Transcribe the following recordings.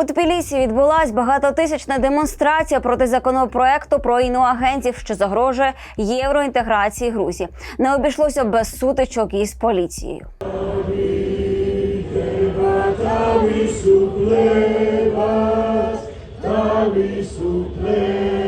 У Тбілісі відбулась багатотисячна демонстрація проти законопроекту про іноагентів, що загрожує євроінтеграції Грузії. Не обійшлося без сутичок із поліцією. Sakartvelos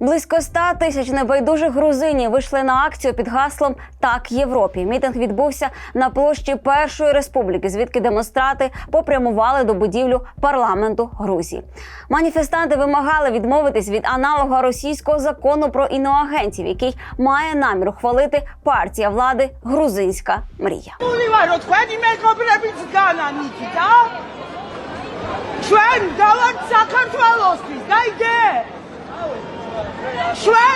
Близько ста тисяч небайдужих грузинів вийшли на акцію під гаслом Так Європі. Мітинг відбувся на площі Першої республіки, звідки демонстрати попрямували до будівлю парламенту Грузії. Маніфестанти вимагали відмовитись від аналога російського закону про іноагентів, який має намір ухвалити партія влади Грузинська мрія. მივარ რომ თქვენი მეგობრებიც განანიჭი და ჩვენ დავართ საქართველოსთვის გაიგე ჩვენ train!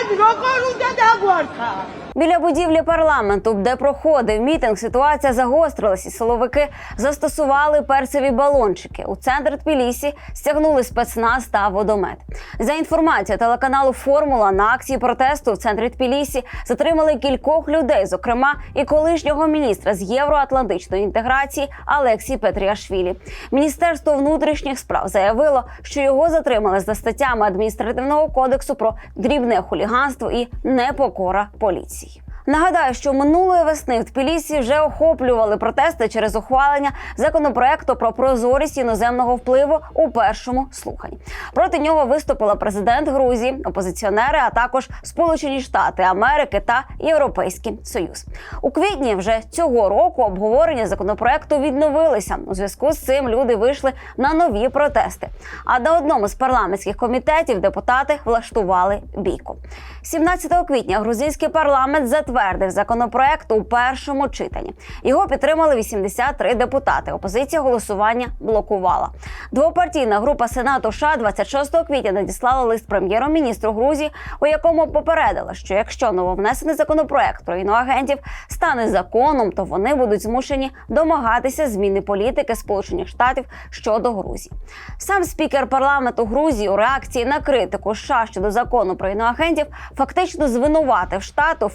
Біля будівлі парламенту, де проходив мітинг, ситуація загострилася. Силовики застосували перцеві балончики. У центр Тбілісі стягнули спецназ та водомет. За інформацією телеканалу Формула на акції протесту в центрі Тбілісі затримали кількох людей, зокрема і колишнього міністра з євроатлантичної інтеграції Алексій Петріашвілі. Міністерство внутрішніх справ заявило, що його затримали за статтями адміністративного кодексу про дрібне хуліганство і непокора поліції. Нагадаю, що минулої весни в Тбілісі вже охоплювали протести через ухвалення законопроекту про прозорість іноземного впливу у першому слуханні. Проти нього виступила президент Грузії, опозиціонери, а також Сполучені Штати Америки та Європейський Союз. У квітні вже цього року обговорення законопроекту відновилися. У зв'язку з цим люди вийшли на нові протести. А на одному з парламентських комітетів депутати влаштували бійку. 17 квітня грузинський парламент затвердив законопроект у першому читанні. Його підтримали 83 депутати. Опозиція голосування блокувала. Двопартійна група Сенату США 26 квітня надіслала лист прем'єру-міністру Грузії, у якому попередила, що якщо нововнесений законопроект про іноагентів стане законом, то вони будуть змушені домагатися зміни політики Сполучених Штатів щодо Грузії. Сам спікер парламенту Грузії у реакції на критику США щодо закону про іноагентів фактично звинуватив штат у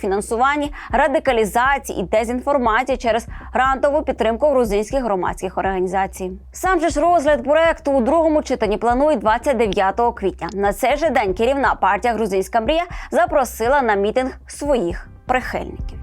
фінансуванні радикалізації і дезінформації через грантову підтримку грузинських громадських організацій. Сам же ж розгляд проекту у другому читанні планують 29 квітня. На цей же день керівна партія Грузинська мрія запросила на мітинг своїх прихильників.